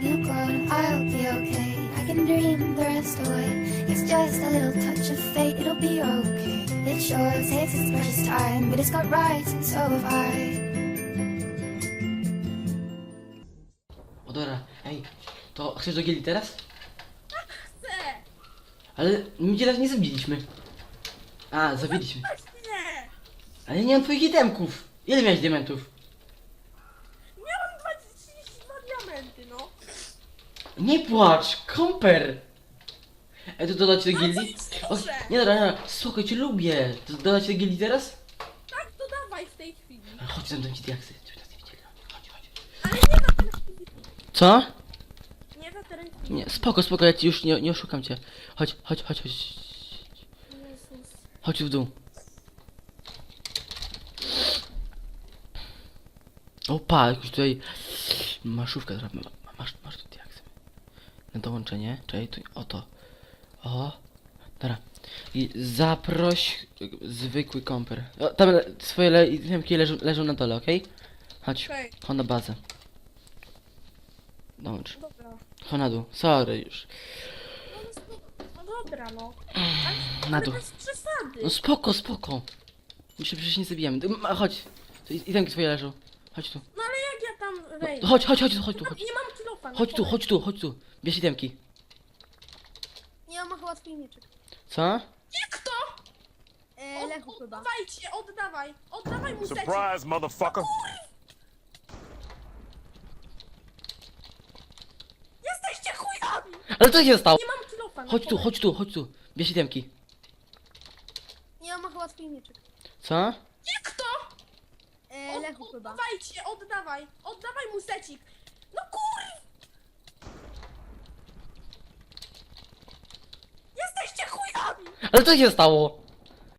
You and I'll be okay. I can dream the rest away. It's just a little touch of fate, it'll be okay. It sure takes its precious time, but it's got rights and so have I. O dobra, ej, to chcesz do gili teraz? Chcę! Ale my cię teraz nie zabiliśmy. A, zabiliśmy. Nie! Ale nie mam twoich itemków. Ile miałeś diamentów? No. Nie płacz, komper! Ej, to dodać do Ale gildii? O, nie dobra, nie, dobra, słuchaj, cię lubię. To dodać do gildii teraz? Tak, to dawaj w tej chwili. Chodź, dam ci diaksy. Żeby nas nie widzieli. Chodź, chodź. Ale nie za teren Co? Nie za teren Nie, spoko, spoko, ja ci już nie, nie oszukam cię. Chodź, chodź, chodź, chodź. Jezus. Chodź w dół. Opa, jakoś tutaj maszówkę zrobimy. Ma- Masz, masz tu diaksy. Na dołączenie. Czekaj, tu, oto. O. Dobra. I zaproś zwykły komper. O, tam le, swoje le, itemki leżą, leżą na dole, okej? Chodź, Okej. chodź na bazę. Dołącz. Dobra. Chodź na dół. Sorry już. No, no, no dobra, no. Na dół. bez przesady. No spoko, spoko. My się przecież nie zabijamy. Ty- ma- Chodź. Tu i- itemki swoje leżą. Chodź tu. Wejdę? No, chodź, chodź, chodź, tu, chodź tu, Nie mam- chodź. Nie mam kilofa. no Chodź tu, powiem. chodź tu, chodź tu. Bierz itemki. Nie mam łatwiej mieczek. Co? Jak to? E, Od, Lechu chyba. oddawajcie, oddawaj. Oddawaj mu secik. Surprise, motherfucker. Jesteście chujami. Ale co się stało? Nie mam kilofa. no Chodź tu, powiem. chodź tu, chodź tu. Bierz itemki. Nie mam łatwiej mieczek. Co? Jak to? Od, Lechu chyba. oddawajcie, oddawaj. Oddawaj mu secik. No kur... Jesteście chujami. Ale co się stało?